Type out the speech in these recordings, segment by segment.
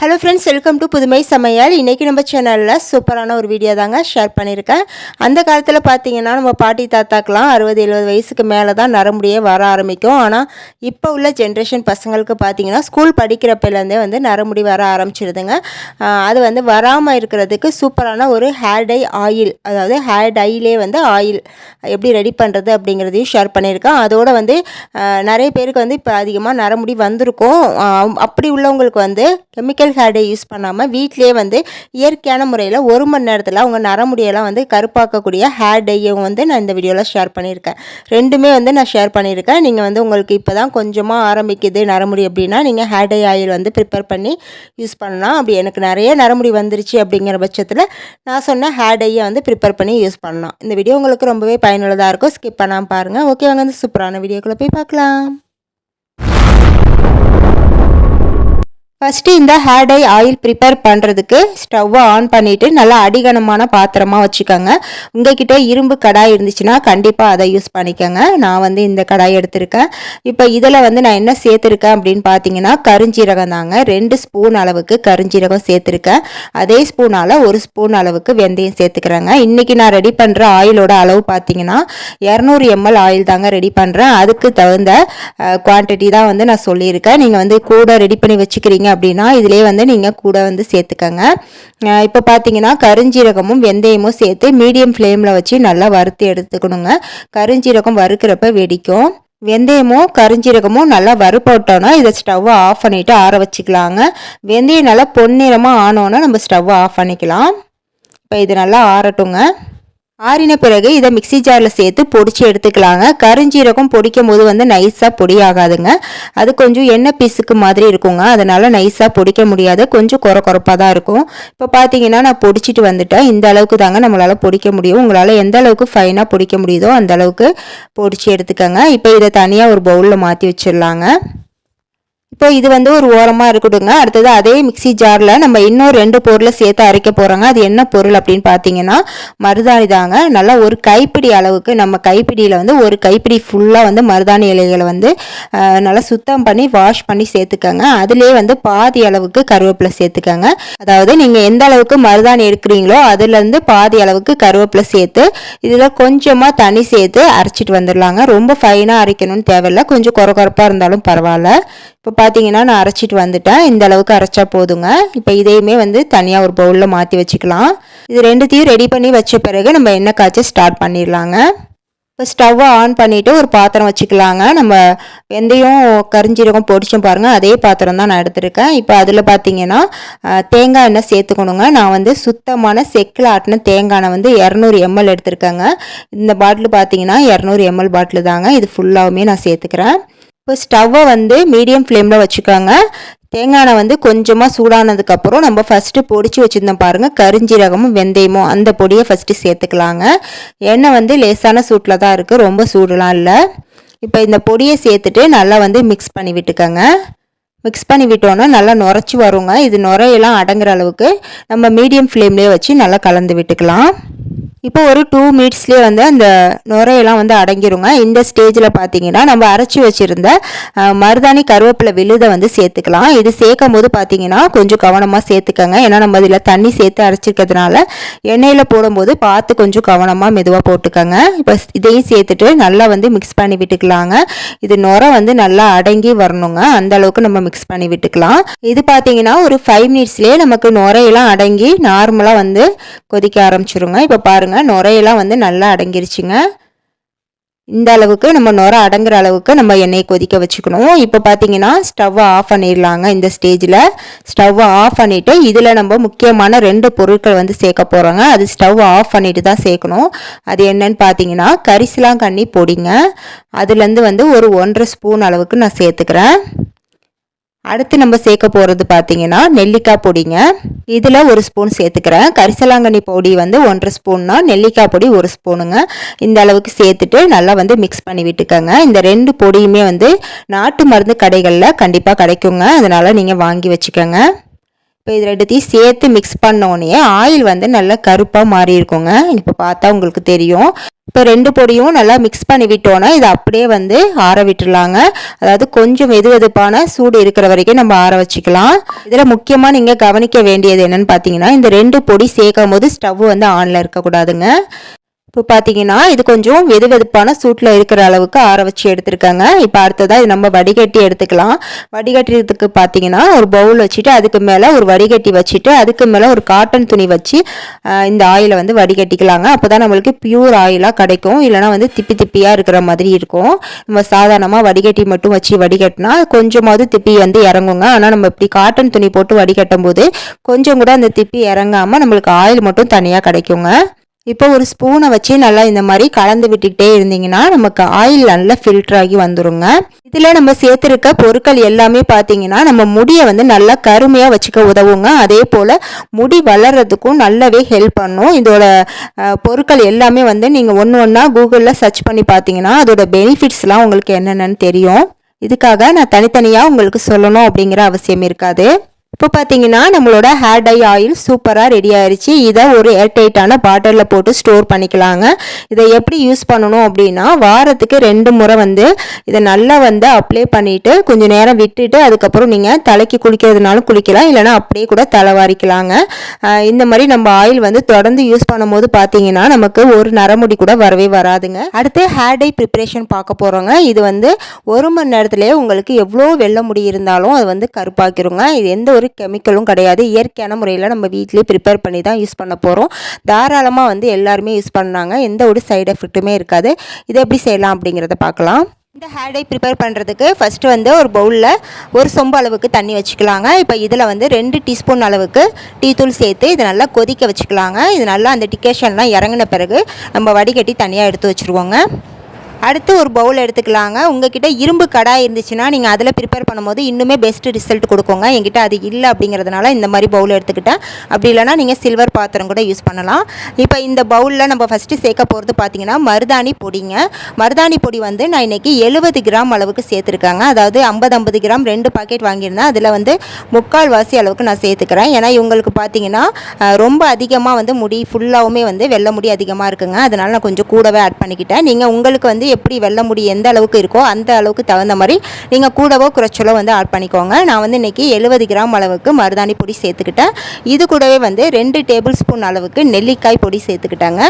Hello friends welcome to புதுமை சமையல் இன்றைக்கி நம்ம சேனலில் சூப்பரான ஒரு வீடியோ தாங்க ஷேர் பண்ணியிருக்கேன். அந்த காலத்தில் பார்த்தீங்கன்னா நம்ம பாட்டி தாத்தாக்கெலாம் அறுபது எழுபது வயசுக்கு மேலே தான் நரம்புடியே வர ஆரம்பிக்கும். ஆனால் இப்போ உள்ள ஜென்ரேஷன் பசங்களுக்கு பார்த்தீங்கன்னா ஸ்கூல் படிக்கிறப்பிலேருந்தே வந்து நரமுடி வர ஆரம்பிச்சிடுதுங்க அது வந்து வராமல் இருக்கிறதுக்கு சூப்பரான ஒரு ஹேர் டை ஆயில் அதாவது ஹேர் டைலே வந்து ஆயில் எப்படி ரெடி பண்ணுறது அப்படிங்கிறதையும் ஷேர் பண்ணியிருக்கேன். அதோடு வந்து நிறைய பேருக்கு வந்து இப்போ அதிகமாக நரமுடி வந்திருக்கும். அப்படி உள்ளவங்களுக்கு வந்து கெமிக்கல் ஹேர் டே யூஸ் பண்ணாமல் வீட்டிலேயே வந்து இயற்கையான முறையில் ஒரு மணி நேரத்தில் அவங்க நரமுடியெல்லாம் வந்து கருப்பாக்கக்கூடிய ஹேர் டையும் வந்து நான் இந்த வீடியோவில் ஷேர் பண்ணியிருக்கேன். ரெண்டுமே வந்து நான் ஷேர் பண்ணியிருக்கேன். நீங்கள் வந்து உங்களுக்கு இப்போ தான் கொஞ்சமாக ஆரம்பிக்குது நரமுடி அப்படின்னா நீங்கள் ஹேர் டை ஆயில் வந்து ப்ரிப்பேர் பண்ணி யூஸ் பண்ணலாம். அப்படி எனக்கு நிறைய நரமுடி வந்துருச்சு அப்படிங்கிற பட்சத்தில் நான் சொன்ன ஹேர் டையை வந்து ப்ரிப்பேர் பண்ணி யூஸ் பண்ணலாம். இந்த வீடியோ உங்களுக்கு ரொம்பவே பயனுள்ளதாக இருக்கும். ஸ்கிப் பண்ணாமல் பாருங்கள் ஓகே வாங்க இந்த சூப்பரான வீடியோக்குள்ளே போய் பார்க்கலாம். ஃபஸ்ட்டு இந்த ஹேர் டை ஆயில் ப்ரிப்பேர் பண்ணுறதுக்கு ஸ்டவ்வை ஆன் பண்ணிவிட்டு நல்லா அடிகனமான பாத்திரமாக வச்சுக்கோங்க. உங்ககிட்ட இரும்பு கடாய் இருந்துச்சுன்னா கண்டிப்பாக அதை யூஸ் பண்ணிக்கோங்க. நான் வந்து இந்த கடாய் எடுத்திருக்கேன். இப்போ இதில் வந்து நான் என்ன சேர்த்துருக்கேன் அப்படின்னு பார்த்தீங்கன்னா கருஞ்சீரகம் தாங்க. ரெண்டு ஸ்பூன் அளவுக்கு கருஞ்சீரகம் சேர்த்துருக்கேன். அதே ஸ்பூனால் ஒரு ஸ்பூன் அளவுக்கு வெந்தயம் சேர்த்துக்கிறேங்க. இன்றைக்கி நான் ரெடி பண்ணுற ஆயிலோட அளவு பார்த்தீங்கன்னா இரநூறு எம்எல் ஆயில் தாங்க ரெடி பண்ணுறேன் அதுக்கு தகுந்த குவான்டிட்டி தான் வந்து நான் சொல்லியிருக்கேன். நீங்கள் வந்து கூட ரெடி பண்ணி வச்சுக்கிறீங்க. அப்படின்னா இதிலே வந்து நீங்கள் கூட வந்து சேர்த்துக்கங்க. இப்போ பார்த்தீங்கன்னா கருஞ்சீரகமும் வெந்தயமும் சேர்த்து மீடியம் ஃப்ளேமில் வச்சு நல்லா வறுத்து எடுத்துக்கணுங்க. கருஞ்சீரகம் வறுக்கிறப்ப வெடிக்கும். வெந்தயமும் கருஞ்சீரகமும் நல்லா வறுப்போட்டோன்னா இதை ஸ்டவ்வை ஆஃப் பண்ணிவிட்டு ஆற வச்சுக்கலாங்க. வெந்தயம் நல்லா பொன்னிறமாக ஆனோன்னா நம்ம ஸ்டவ்வை ஆஃப் பண்ணிக்கலாம். இப்போ இது நல்லா ஆறட்டுங்க. ஆறின பிறகு இதை மிக்ஸி ஜாரில் சேர்த்து பொடிச்சு எடுத்துக்கலாங்க. கருஞ்சீரகம் பொடிக்கும் போது வந்து நைஸாக பொடியாகாதுங்க. அது கொஞ்சம் எண்ணெய் பீஸுக்கு மாதிரி இருக்குங்க. அதனால் நைஸாக பொடிக்க முடியாது. கொஞ்சம் குறை குறைப்பாக தான் இருக்கும். இப்போ பார்த்தீங்கன்னா நான் பொடிச்சிட்டு வந்துட்டேன். இந்த அளவுக்கு தாங்க நம்மளால் பொடிக்க முடியும். உங்களால் எந்த அளவுக்கு ஃபைனாக பொடிக்க முடியுதோ அந்த அளவுக்கு பொடிச்சு எடுத்துக்கோங்க. இப்போ இதை தனியாக ஒரு பவுலில் மாற்றி வச்சிடலாங்க. இப்போ இது வந்து ஒரு ஓரமாக இருக்கட்டுங்க அடுத்தது அதே மிக்ஸி ஜாரில் நம்ம இன்னும் ரெண்டு பொருளை சேர்த்து அரைக்க போகிறோங்க அது என்ன பொருள் அப்படின்னு பார்த்தீங்கன்னா மருதாணி தாங்க. நல்லா ஒரு கைப்பிடி அளவுக்கு நம்ம கைப்பிடியில் வந்து ஒரு கைப்பிடி ஃபுல்லாக வந்து மருதாணி இலைகளை வந்து நல்லா சுத்தம் பண்ணி வாஷ் பண்ணி சேர்த்துக்கோங்க. அதுலேயே வந்து பாதி அளவுக்கு கருவேப்பிலை சேர்த்துக்கோங்க. அதாவது நீங்கள் எந்த அளவுக்கு மருதாணி எடுக்கிறீங்களோ அதுலேருந்து பாதி அளவுக்கு கருவேப்பிலை சேர்த்து இதில் கொஞ்சமாக தண்ணி சேர்த்து அரைச்சிட்டு வந்துடலாங்க ரொம்ப ஃபைனாக அரைக்கணும்னு தேவையில்ல. கொஞ்சம் குறை குறப்பாக இருந்தாலும் பரவாயில்ல. இப்போ பார்த்தீங்கன்னா நான் அரைச்சிட்டு வந்துட்டேன். இந்த அளவுக்கு அரைச்சா போதுங்க. இப்போ இதையுமே வந்து தனியாக ஒரு பவுலில் மாற்றி வச்சுக்கலாம். இது ரெண்டுத்தையும் ரெடி பண்ணி வச்ச பிறகு நம்ம எண்ணெய் காய்ச்ச ஸ்டார்ட் பண்ணிடலாங்க. இப்போ ஸ்டவ்வை ஆன் பண்ணிவிட்டு ஒரு பாத்திரம் வச்சுக்கலாங்க. நம்ம வெந்தயம் கரிஞ்சீரகம் பொடிச்சோம் பாருங்கள் அதே பாத்திரம் தான் நான் எடுத்திருக்கேன். இப்போ அதில் பார்த்தீங்கன்னா தேங்காய் எண்ணெய் சேர்த்துக்கணுங்க. நான் வந்து சுத்தமான செக்கில் ஆட்டின தேங்காய் வந்து இரநூறு எம்எல் எடுத்திருக்கேங்க. இந்த பாட்டில் பார்த்தீங்கன்னா இரநூறு எம்எல் பாட்டில் தாங்க. இது ஃபுல்லாகவுமே நான் சேர்த்துக்கிறேன். இப்போ ஸ்டவ்வை வந்து மீடியம் ஃப்ளேமில் வச்சுக்கோங்க. தேங்காய் எண்ணெய் வந்து கொஞ்சமாக சூடானதுக்கப்புறம் நம்ம ஃபஸ்ட்டு பொடிச்சு வச்சுருந்தோம் பாருங்கள் கரிஞ்சீரகமும் வெந்தயமும் அந்த பொடியை ஃபஸ்ட்டு சேர்த்துக்கலாங்க. எண்ணெய் வந்து லேசான சூட்டில் தான் இருக்குது ரொம்ப சூடெலாம் இல்லை. இப்போ இந்த பொடியை சேர்த்துட்டு நல்லா வந்து மிக்ஸ் பண்ணி விட்டுக்கோங்க. மிக்ஸ் பண்ணி விட்டோன்னா நல்லா நுரைச்சி வருங்க. இது நுரையெல்லாம் அடங்குற அளவுக்கு நம்ம மீடியம் ஃப்ளேம்லேயே வச்சு நல்லா கலந்து விட்டுக்கலாம். இப்போ ஒரு டூ மினிட்ஸ்லேயே வந்து அந்த நுரையெல்லாம் வந்து அடங்கிருங்க. இந்த ஸ்டேஜில் பார்த்தீங்கன்னா நம்ம அரைச்சி வச்சுருந்த மருதாணி கருவேப்பிலை விழுதை வந்து சேர்த்துக்கலாம். இது சேர்க்கும் போது பார்த்தீங்கன்னா கொஞ்சம் கவனமாக சேர்த்துக்கங்க. ஏன்னா நம்ம இதில் தண்ணி சேர்த்து அரைச்சிருக்கிறதுனால எண்ணெயில் போடும்போது பார்த்து கொஞ்சம் கவனமாக மெதுவாக போட்டுக்கோங்க. இப்போ இதையும் சேர்த்துட்டு நல்லா வந்து மிக்ஸ் பண்ணி விட்டுக்கலாங்க. இது நுரை வந்து நல்லா அடங்கி வரணுங்க. அந்த அளவுக்கு நம்ம மிக்ஸ் பண்ணி விட்டுக்கலாம். இது பார்த்தீங்கன்னா ஒரு ஃபைவ் மினிட்ஸ்லேயே நமக்கு நுரையெல்லாம் அடங்கி நார்மலாக வந்து கொதிக்க ஆரம்பிச்சிருங்க. இப்போ பாருங்கள் நுரையெல்லாம் வந்து நல்லா அடங்கிருச்சுங்க. இந்த அளவுக்கு நம்ம நுரை அடங்குற அளவுக்கு நம்ம எண்ணெயை கொதிக்க வச்சுக்கணும். இப்போ பார்த்தீங்கன்னா ஸ்டவ்வை ஆஃப் பண்ணிடலாங்க இந்த ஸ்டேஜில் ஸ்டவ்வை ஆஃப் பண்ணிவிட்டு இதில் நம்ம முக்கியமான ரெண்டு பொருட்கள் வந்து சேர்க்க போகிறோங்க அது ஸ்டவ் ஆஃப் பண்ணிட்டு தான் சேர்க்கணும். அது என்னன்னு பார்த்தீங்கன்னா கரிசலாங்கண்ணி பொடிங்க. அதுலேருந்து வந்து ஒரு ஒன்றரை ஸ்பூன் அளவுக்கு நான் சேர்த்துக்கிறேன். அடுத்து நம்ம சேர்க்க போகிறது பார்த்தீங்கன்னா நெல்லிக்காய் பொடிங்க. இதில் ஒரு ஸ்பூன் சேர்த்துக்கிறேன். கரிசலாங்கண்ணி பொடி வந்து ஒன்றரை ஸ்பூன்னா நெல்லிக்காய் பொடி ஒரு ஸ்பூனுங்க. இந்த அளவுக்கு சேர்த்துட்டு நல்லா வந்து மிக்ஸ் பண்ணி விட்டுக்கோங்க. இந்த ரெண்டு பொடியுமே வந்து நாட்டு மருந்து கடைகளில் கண்டிப்பாக கிடைக்குங்க. அதனால் நீங்கள் வாங்கி வச்சுக்கோங்க. இப்போ இது ரெண்டுத்தையும் சேர்த்து மிக்ஸ் பண்ணோடனே ஆயில் வந்து நல்லா கருப்பாக மாறி இருக்குங்க. இப்போ பார்த்தா உங்களுக்கு தெரியும். இப்போ ரெண்டு பொடியும் நல்லா மிக்ஸ் பண்ணி விட்டோன்னா இதை அப்படியே வந்து ஆற விட்டுருலாங்க அதாவது கொஞ்சம் வெது வெதுப்பான சூடு இருக்கிற வரைக்கும் நம்ம ஆற வச்சுக்கலாம். இதில் முக்கியமாக நீங்கள் கவனிக்க வேண்டியது என்னன்னு பார்த்தீங்கன்னா இந்த ரெண்டு பொடி சேர்க்கும் போது ஸ்டவ் வந்து ஆனில் இருக்கக்கூடாதுங்க. இப்போ பார்த்தீங்கன்னா இது கொஞ்சம் வெது வெதுப்பான சூட்டில் இருக்கிற அளவுக்கு ஆற வச்சு எடுத்துருக்காங்க. இப்போ அடுத்ததாக இது நம்ம வடிகட்டி எடுத்துக்கலாம். வடிகட்டுறதுக்கு பார்த்தீங்கன்னா ஒரு பவுல் வச்சுட்டு அதுக்கு மேலே ஒரு வடிகட்டி வச்சுட்டு அதுக்கு மேலே ஒரு காட்டன் துணி வச்சு இந்த ஆயிலை வந்து வடிகட்டிக்கலாங்க. அப்போ தான் நம்மளுக்கு பியூர் ஆயிலாக கிடைக்கும். இல்லைனா வந்து திப்பி திப்பியாக இருக்கிற மாதிரி இருக்கும். நம்ம சாதாரணமாக வடிகட்டி மட்டும் வச்சு வடிகட்டினா கொஞ்சமாவது திப்பி வந்து இறங்குங்க. ஆனால் நம்ம இப்படி காட்டன் துணி போட்டு வடிகட்டும் போது கொஞ்சம் கூட அந்த திப்பி இறங்காமல் நம்மளுக்கு ஆயில் மட்டும் தனியாக கிடைக்குங்க. இப்போ ஒரு ஸ்பூனை வச்சு நல்லா இந்த மாதிரி கலந்து விட்டுக்கிட்டே இருந்தீங்கன்னா நமக்கு ஆயில் நல்லா ஃபில்டர் ஆகி வந்துருங்க. இதில் நம்ம சேர்த்துருக்க பொருட்கள் எல்லாமே பார்த்தீங்கன்னா நம்ம முடியை வந்து நல்லா கருமையாக வச்சுக்க உதவுங்க. அதே போல் முடி வளர்கிறதுக்கும் நல்லாவே ஹெல்ப் பண்ணும். இதோட பொருட்கள் எல்லாமே வந்து நீங்கள் ஒன்று ஒன்றா கூகுளில் சர்ச் பண்ணி பார்த்தீங்கன்னா அதோட பெனிஃபிட்ஸ்லாம் உங்களுக்கு என்னென்னு தெரியும். இதுக்காக நான் தனித்தனியாக உங்களுக்கு சொல்லணும் அப்படிங்கிற அவசியம் இருக்காது. இப்போ பார்த்தீங்கன்னா நம்மளோட ஹேர் டை ஆயில் சூப்பராக ரெடி ஆயிடுச்சு இதை ஒரு ஏர்டைட்டான பாட்டிலில் போட்டு ஸ்டோர் பண்ணிக்கலாங்க. இதை எப்படி யூஸ் பண்ணணும் அப்படின்னா வாரத்துக்கு ரெண்டு முறை வந்து இதை நல்லா வந்து அப்ளை பண்ணிவிட்டு கொஞ்சம் நேரம் விட்டுட்டு அதுக்கப்புறம் நீங்கள் தலைக்கு குளிக்கிறதுனாலும் குளிக்கலாம் இல்லைனா அப்படியே கூட தலை வாரிக்கலாங்க இந்த மாதிரி நம்ம ஆயில் வந்து தொடர்ந்து யூஸ் பண்ணும்போது பார்த்தீங்கன்னா நமக்கு ஒரு நரமுடி கூட வரவே வராதுங்க. அடுத்து ஹேர் டை ப்ரிப்பரேஷன் பார்க்க போகிறோங்க இது வந்து ஒரு மணி நேரத்துலேயே உங்களுக்கு எவ்வளோ வெள்ளை முடி இருந்தாலும் அது வந்து கருப்பாக்கிருங்க. இது எந்த ஒரு கெமிக்கலும் கிடையாது. இயற்கையான முறையில் நம்ம வீட்டிலேயே ப்ரிப்பேர் பண்ணி தான் யூஸ் பண்ண போகிறோம் தாராளமாக வந்து எல்லாருமே யூஸ் பண்ணாங்க. எந்த ஒரு சைடு எஃபெக்ட்டுமே இருக்காது. இதை எப்படி செய்யலாம் அப்படிங்கிறத பார்க்கலாம். இந்த ஹேர் டை ப்ரிப்பேர் பண்ணுறதுக்கு ஃபஸ்ட்டு வந்து ஒரு பவுலில் ஒரு சொம்பு அளவுக்கு தண்ணி வச்சுக்கலாங்க. இப்போ இதில் வந்து ரெண்டு டீஸ்பூன் அளவுக்கு டீ தூள் சேர்த்து இதை நல்லா கொதிக்க வச்சுக்கலாங்க. இது நல்லா அந்த டிகேஷன்லாம் இறங்கின பிறகு நம்ம வடிகட்டி தனியாக எடுத்து வச்சுருவோங்க. அடுத்து ஒரு பவுல் எடுத்துக்கலாங்க. உங்ககிட்ட இரும்பு கடாய் இருந்துச்சுன்னா நீங்கள் அதில் ப்ரிப்பேர் பண்ணும்போது இன்னுமே பெஸ்ட் ரிசல்ட் கொடுக்குங்க. என்கிட்ட அது இல்லை அப்படிங்கிறதுனால இந்த மாதிரி பவுல் எடுத்துக்கிட்டேன். அப்படி இல்லைனா நீங்கள் சில்வர் பாத்திரம் கூட யூஸ் பண்ணலாம். இப்போ இந்த பவுலில் நம்ம ஃபஸ்ட்டு சேர்க்க போகிறது பார்த்தீங்கன்னா மருதாணி பொடிங்க. மருதாணி பொடி வந்து நான் இன்றைக்கி எழுபது கிராம் அளவுக்கு சேர்த்துருக்காங்க. அதாவது ஐம்பது ஐம்பது கிராம் ரெண்டு பாக்கெட் வாங்கியிருந்தேன். அதில் வந்து முக்கால் வாசி அளவுக்கு நான் சேர்த்துக்கிறேன். ஏன்னா இவங்களுக்கு பார்த்தீங்கன்னா ரொம்ப அதிகமாக வந்து முடி ஃபுல்லாகவுமே வந்து வெள்ளை முடி அதிகமாக இருக்குங்க. அதனால் நான் கொஞ்சம் கூடவே ஆட் பண்ணிக்கிட்டேன். நீங்கள் உங்களுக்கு வந்து எப்படி வெல்ல முடி எந்த அளவுக்கு இருக்கோ அந்த அளவுக்கு தகுந்த மாதிரி நீங்கள் கூடவோ குறைச்சலோ வந்து ஆட் பண்ணிக்கோங்க. நான் வந்து இன்றைக்கி எழுபது கிராம் அளவுக்கு மருதாணி பொடி சேர்த்துக்கிட்டேன். இது கூடவே வந்து ரெண்டு டேபிள் ஸ்பூன் அளவுக்கு நெல்லிக்காய் பொடி சேர்த்துக்கிட்டாங்க.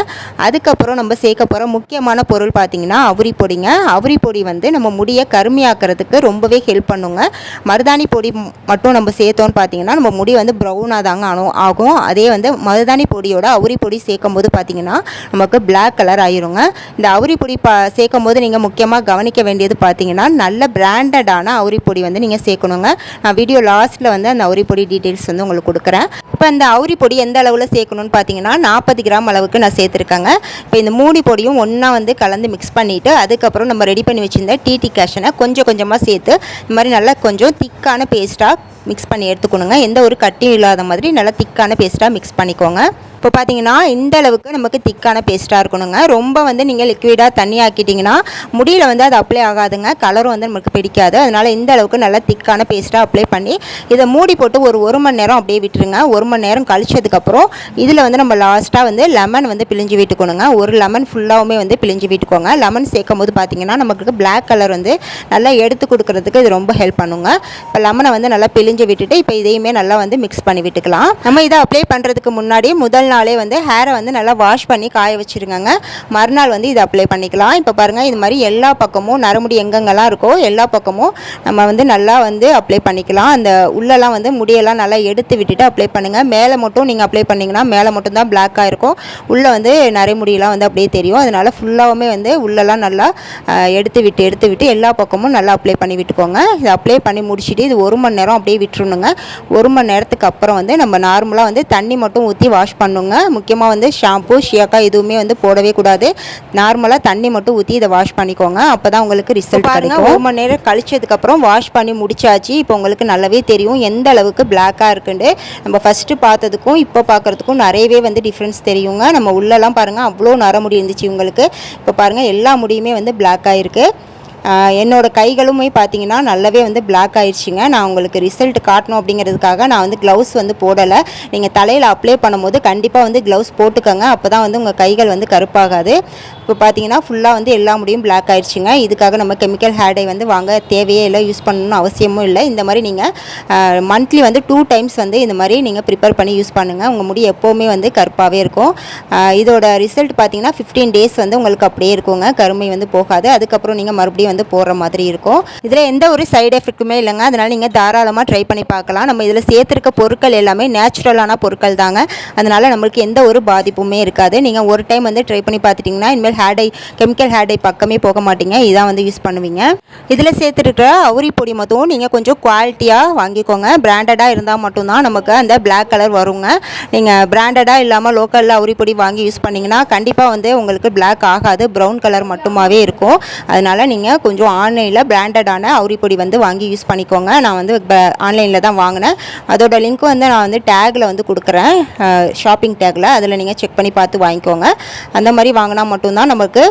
அதுக்கப்புறம் நம்ம சேர்க்க போகிற முக்கியமான பொருள் பார்த்திங்கன்னா அவுரி பொடிங்க. அவுரி பொடி வந்து நம்ம முடியை கருமையாக்கிறதுக்கு ரொம்பவே ஹெல்ப் பண்ணுங்க. மருதாணி பொடி மட்டும் நம்ம சேர்த்தோன்னு பார்த்தீங்கன்னா நம்ம முடி வந்து ப்ரௌனாக தாங்க ஆனும் ஆகும். அதே வந்து மருதாணி பொடியோட அவுரி பொடி சேர்க்கும் போது பார்த்தீங்கன்னா நமக்கு பிளாக் கலர் ஆயிருங்க. இந்த அவுரி பொடி பா சேர்க்கும் போது நீங்கள் முக்கியமாக கவனிக்க வேண்டியது பார்த்தீங்கன்னா நல்ல பிராண்டடான அவுரி பொடி வந்து நீங்கள் சேர்க்கணுங்க. நான் வீடியோ லாஸ்ட்டில் வந்து அந்த அவுரி பொடி டீட்டெயில்ஸ் வந்து உங்களுக்கு கொடுக்குறேன். இப்போ அந்த அவுரி பொடி எந்த அளவில் சேர்க்கணும்னு பார்த்தீங்கன்னா நாற்பது கிராம் அளவுக்கு நான் சேர்த்துருக்கேங்க. இப்போ இந்த மூடி பொடியும் ஒன்றா வந்து கலந்து மிக்ஸ் பண்ணிவிட்டு அதுக்கப்புறம் நம்ம ரெடி பண்ணி வச்சுருந்த டிடி கேஷனை கொஞ்சம் கொஞ்சமாக சேர்த்து இந்த மாதிரி நல்லா கொஞ்சம் திக்கான பேஸ்ட்டாக மிக்ஸ் பண்ணி எடுத்துக்கணுங்க. எந்த ஒரு கட்டியும் இல்லாத மாதிரி நல்லா திக்கான பேஸ்ட்டாக மிக்ஸ் பண்ணிக்கோங்க. இப்போ பார்த்தீங்கன்னா இந்த அளவுக்கு நமக்கு திக்கான பேஸ்ட்டாக இருக்கணுங்க. ரொம்ப வந்து நீங்கள் லிக்விடாக தண்ணி ஆக்கிட்டிங்கன்னா முடியில் வந்து அது அப்ளை ஆகாதுங்க. கலரும் வந்து நமக்கு பிடிக்காது. அதனால் இந்த அளவுக்கு நல்லா திக்கான பேஸ்ட்டாக அப்ளை பண்ணி இதை மூடி போட்டு ஒரு ஒரு மணி நேரம் அப்படியே விட்டுருங்க. ஒரு மணி நேரம் கழிச்சதுக்கப்புறம் இதில் வந்து நம்ம லாஸ்ட்டாக வந்து லெமன் வந்து பிழிஞ்சு விட்டுக்கணுங்க. ஒரு லெமன் ஃபுல்லாகவுமே வந்து பிழிஞ்சு விட்டுக்கோங்க. லெமன் சேர்க்கும் போது பார்த்தீங்கன்னா நமக்கு பிளாக் கலர் வந்து நல்லா எடுத்து கொடுக்குறதுக்கு இது ரொம்ப ஹெல்ப் பண்ணுங்க. இப்போ லெமனை வந்து நல்லா பிழிஞ்சு விட்டுட்டு இப்போ இதையுமே நல்லா வந்து மிக்ஸ் பண்ணி விட்டுக்கலாம். நம்ம இதை அப்ளை பண்ணுறதுக்கு முன்னாடி முதல் நாளே வந்து ஹேரை வந்து நல்லா வாஷ் பண்ணி காய வச்சுருங்க மறுநாள் வந்து இதை அப்ளை பண்ணிக்கலாம். இப்போ பாருங்கள் இது மாதிரி எல்லா பக்கமும் நரமுடி எங்கெங்கெல்லாம் இருக்கோ எல்லா பக்கமும் நம்ம வந்து நல்லா வந்து அப்ளை பண்ணிக்கலாம். அந்த உள்ளெல்லாம் வந்து முடியெல்லாம் நல்லா எடுத்து விட்டுட்டு அப்ளை பண்ணுங்கள் மேலே மட்டும் நீங்கள் அப்ளை பண்ணிங்கன்னா மேலே மட்டும் தான் பிளாக்காக இருக்கும். உள்ளே வந்து நரைமுடியெல்லாம் வந்து அப்படியே தெரியும். அதனால் ஃபுல்லாகவுமே வந்து உள்ளெல்லாம் நல்லா எடுத்து விட்டு எடுத்து விட்டு எல்லா பக்கமும் நல்லா அப்ளை பண்ணி விட்டுக்கோங்க. இதை அப்ளை பண்ணி முடிச்சுட்டு இது ஒரு மணி நேரம் அப்படியே விட்டுருணுங்க ஒரு மணி நேரத்துக்கு அப்புறம் வந்து நம்ம நார்மலாக வந்து தண்ணி மட்டும் ஊற்றி வாஷ் பண்ணுங்க. முக்கியமாக வந்து ஷாம்பு ஷியாக்கா எதுவுமே வந்து போடவே கூடாது. நார்மலாக தண்ணி மட்டும் ஊற்றி இதை வாஷ் பண்ணிக்கோங்க. அப்போ தான் உங்களுக்கு ரிசல்ட் கிடைக்கும். ஒரு மணி நேரம் கழிச்சதுக்கப்புறம் வாஷ் பண்ணி முடிச்சாச்சு. இப்போ உங்களுக்கு நல்லாவே தெரியும் எந்த அளவுக்கு பிளாக்காக இருக்குன்னு. நம்ம ஃபஸ்ட்டு பார்த்ததுக்கும் இப்போ பார்க்குறதுக்கும் நிறையவே வந்து டிஃப்ரென்ஸ் தெரியுங்க. நம்ம உள்ளெல்லாம் பாருங்கள் அவ்வளோ நர முடி இருந்துச்சு உங்களுக்கு இப்போ பாருங்கள் எல்லா முடியுமே வந்து பிளாக்காக இருக்குது என்னோடய கைகளுமே பார்த்தீங்கன்னா நல்லாவே வந்து பிளாக் ஆயிடுச்சுங்க. நான் உங்களுக்கு ரிசல்ட் காட்டணும் அப்படிங்கிறதுக்காக நான் வந்து க்ளவுஸ் வந்து போடலை. நீங்கள் தலையில் அப்ளை பண்ணும்போது கண்டிப்பாக வந்து க்ளவுஸ் போட்டுக்கோங்க. அப்போ தான் வந்து உங்கள் கைகள் வந்து கருப்பாகாது. இப்போ பார்த்தீங்கன்னா ஃபுல்லாக வந்து எல்லா முடியும் பிளாக் ஆயிடுச்சுங்க. இதுக்காக நம்ம கெமிக்கல் ஹேர் டை வந்து வாங்க தேவையே இல்லை யூஸ் பண்ணணும்னு அவசியமும் இல்லை. இந்த மாதிரி நீங்கள் மந்த்லி வந்து டூ டைம்ஸ் வந்து இந்த மாதிரி நீங்கள் ப்ரிப்பேர் பண்ணி யூஸ் பண்ணுங்கள் உங்கள் முடி எப்போவுமே வந்து கருப்பாகவே இருக்கும். இதோட ரிசல்ட் பார்த்தீங்கன்னா ஃபிஃப்டீன் டேஸ் வந்து உங்களுக்கு அப்படியே இருக்குங்க. கருமை வந்து போகாது. அதுக்கப்புறம் நீங்கள் மறுபடியும் வந்து போடுற மாதிரி இருக்கும். இதில் எந்த ஒரு சைடு எஃபெக்ட்டுமே இல்லைங்க. அதனால் நீங்கள் தாராளமாக ட்ரை பண்ணி பார்க்கலாம். நம்ம இதில் சேர்த்துருக்க பொருட்கள் எல்லாமே நேச்சுரலான பொருட்கள் தாங்க. அதனால் நம்மளுக்கு எந்த ஒரு பாதிப்புமே இருக்காது. நீங்கள் ஒரு டைம் வந்து ட்ரை பண்ணி பார்த்துட்டிங்கன்னா இனிமேல் ஹேடை கெமிக்கல் ஹேடை பக்கமே போக மாட்டீங்க. இதான் வந்து யூஸ் பண்ணுவீங்க. இதில் சேர்த்துருக்கிற அவுரி பொடி மொத்தம் நீங்கள் கொஞ்சம் குவாலிட்டியாக வாங்கிக்கோங்க. பிராண்டடாக இருந்தால் மட்டும்தான் நமக்கு அந்த பிளாக் கலர் வருங்க. நீங்கள் பிராண்டடாக இல்லாமல் லோக்கலில் அவுரி பொடி வாங்கி யூஸ் பண்ணிங்கன்னா கண்டிப்பாக வந்து உங்களுக்கு பிளாக் ஆகாது. ப்ரௌன் கலர் மட்டுமாவே இருக்கும். அதனால் நீங்கள் கொஞ்சம் ஆன்லைனில் பிராண்டடான அவுரி பொடி வந்து வாங்கி யூஸ் பண்ணிக்கோங்க. நான் வந்து ஆன்லைனில் தான் வாங்கினேன். அதோட லிங்க் வந்து நான் வந்து டேக்கில் வந்து கொடுக்குறேன். ஷாப்பிங் டேக்கில் அதில் நீங்கள் செக் பண்ணி பார்த்து வாங்கிக்கோங்க. அந்த மாதிரி வாங்கினா மட்டும்தான் நமக்கு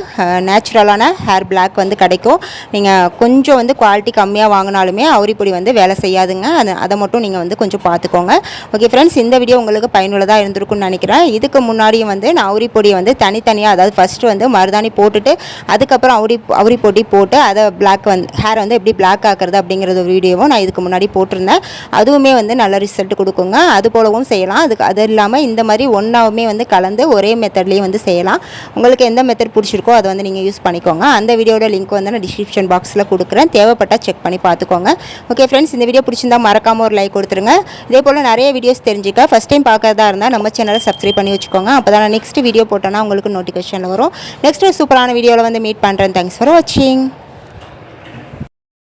நேச்சுரலான ஹேர் பிளாக் வந்து கிடைக்கும். நீங்கள் கொஞ்சம் வந்து குவாலிட்டி கம்மியாக வாங்கினாலுமே அவரிப்பொடி வந்து வேலை செய்யாதுங்க. அது அதை மட்டும் நீங்கள் வந்து கொஞ்சம் பார்த்துக்கோங்க. ஓகே ஃப்ரெண்ட்ஸ் இந்த வீடியோ உங்களுக்கு பயனுள்ளதாக இருந்திருக்கும்னு நினைக்கிறேன். இதுக்கு முன்னாடியும் வந்து நான் அவுரி வந்து தனித்தனியாக அதாவது ஃபஸ்ட்டு வந்து மருதாணி போட்டுட்டு அதுக்கப்புறம் அவுரி அவுரி பொடி போட்டு அதை பிளாக் வந்து ஹேர் வந்து எப்படி பிளாக் ஆக்குறது அப்படிங்கிறது ஒரு வீடியோவும் நான் இதுக்கு முன்னாடி போட்டிருந்தேன். அதுவுமே வந்து நல்ல ரிசல்ட் கொடுக்குங்க. அது போலவும் செய்யலாம். அதுக்கு அது இல்லாமல் இந்த மாதிரி ஒன்றாவுமே வந்து கலந்து ஒரே மெத்தட்லேயும் வந்து செய்யலாம். உங்களுக்கு எந்த மெத்தட் பிடிச்சிருக்கோ அதை வந்து நீங்கள் யூஸ் பண்ணிக்கோங்க. அந்த வீடியோட லிங்க் வந்து நான் டிஸ்கிரிப்ஷன் பாக்ஸில் கொடுக்குறேன். தேவைப்பட்டால் செக் பண்ணி பார்த்துக்கோங்க. ஓகே ஃப்ரெண்ட்ஸ் இந்த வீடியோ பிடிச்சிருந்தா மறக்காமல் ஒரு லைக் கொடுத்துருங்க. இதே போல் நிறைய வீடியோஸ் தெரிஞ்சுக்க. ஃபஸ்ட் டைம் பார்க்குறதா இருந்தால் நம்ம சேனலை சப்ஸ்கிரைப் பண்ணி வச்சுக்கோங்க. அப்போ தான் நான் நெக்ஸ்ட் வீடியோ போட்டோன்னா உங்களுக்கு நோட்டிஃபிகேஷன் வரும். நெக்ஸ்ட் சூப்பரான வீடியோவில் வந்து மீட் பண்ணுறேன் தேங்க்ஸ் ஃபார் வாட்சிங்